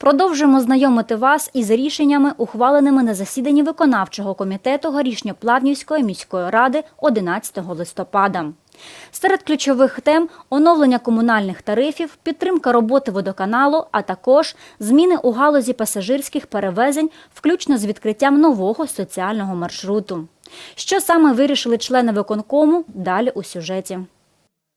Продовжуємо знайомити вас із рішеннями, ухваленими на засіданні виконавчого комітету Горішньоплавнівської міської ради 11 листопада. Серед ключових тем оновлення комунальних тарифів, підтримка роботи водоканалу, а також зміни у галузі пасажирських перевезень, включно з відкриттям нового соціального маршруту. Що саме вирішили члени виконкому? Далі у сюжеті.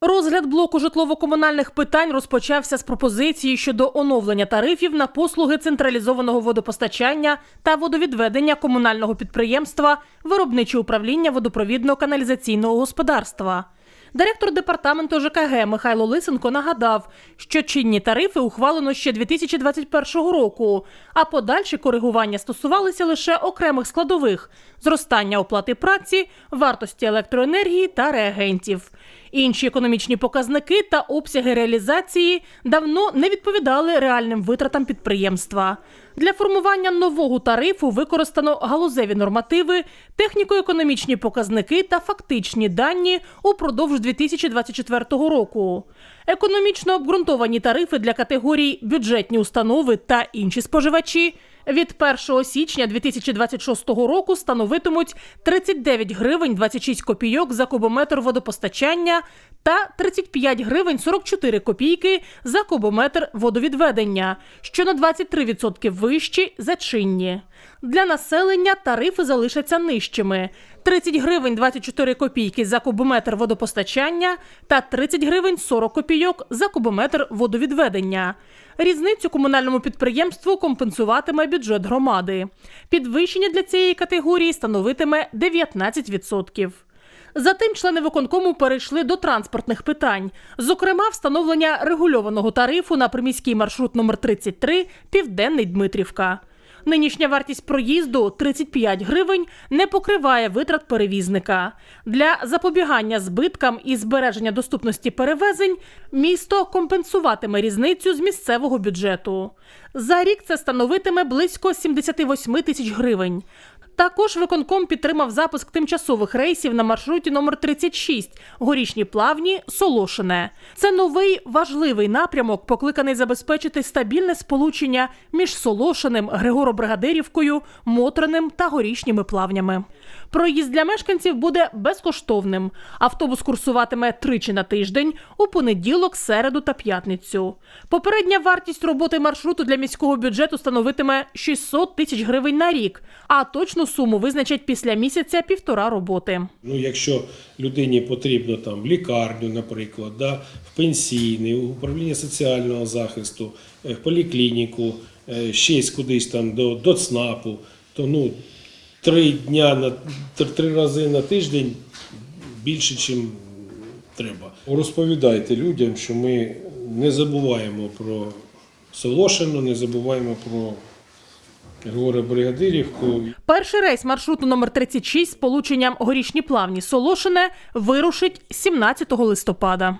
Розгляд блоку житлово-комунальних питань розпочався з пропозиції щодо оновлення тарифів на послуги централізованого водопостачання та водовідведення комунального підприємства Виробниче управління водопровідно-каналізаційного господарства. Директор департаменту ЖКГ Михайло Лисенко нагадав, що чинні тарифи ухвалено ще 2021 року, а подальші коригування стосувалися лише окремих складових зростання оплати праці, вартості електроенергії та реагентів. Інші економічні показники та обсяги реалізації давно не відповідали реальним витратам підприємства. Для формування нового тарифу використано галузеві нормативи, техніко-економічні показники та фактичні дані упродовж 2024 року. Економічно обґрунтовані тарифи для категорій бюджетні установи та інші споживачі від 1 січня 2026 року становитимуть 39 гривень 26 копійок за кубометр водопостачання та 35 гривень 44 копійки за кубометр водовідведення, що на 23% вищі за чинні. Для населення тарифи залишаться нижчими: 30 гривень 24 копійки за кубометр водопостачання та 30 гривень 40 копійок за кубометр водовідведення. Різницю комунальному підприємству компенсуватиме бюджет громади. Підвищення для цієї категорії становитиме 19%. Затим члени виконкому перейшли до транспортних питань, зокрема, встановлення регульованого тарифу на приміський маршрут номер 33 Південний Дмитрівка. Нинішня вартість проїзду 35 гривень не покриває витрат перевізника. Для запобігання збиткам і збереження доступності перевезень місто компенсуватиме різницю з місцевого бюджету. За рік це становитиме близько 78 тисяч гривень. Також виконком підтримав запуск тимчасових рейсів на маршруті номер 36 Горішні плавні Солошине. Це новий важливий напрямок, покликаний забезпечити стабільне сполучення між Солошиним, Григоро-Бригадирівкою, Мотриним та горішніми плавнями. Проїзд для мешканців буде безкоштовним. Автобус курсуватиме тричі на тиждень у понеділок, середу та п'ятницю. Попередня вартість роботи маршруту для міського бюджету становитиме 600 тисяч гривень на рік, а точну суму визначать після місяця півтора роботи. Ну, якщо людині потрібно там лікарню, наприклад, да, в пенсійний, в управління соціального захисту, е, в поліклініку, е, ще кудись там до, до ЦНАПу, то ну, три дня на три, рази на тиждень більше, ніж треба. Розповідайте людям, що ми не забуваємо про Солошину, не забуваємо про Григора Бригадирівку. Перший рейс маршруту номер 36 з полученням горішні плавні Солошине вирушить 17 листопада.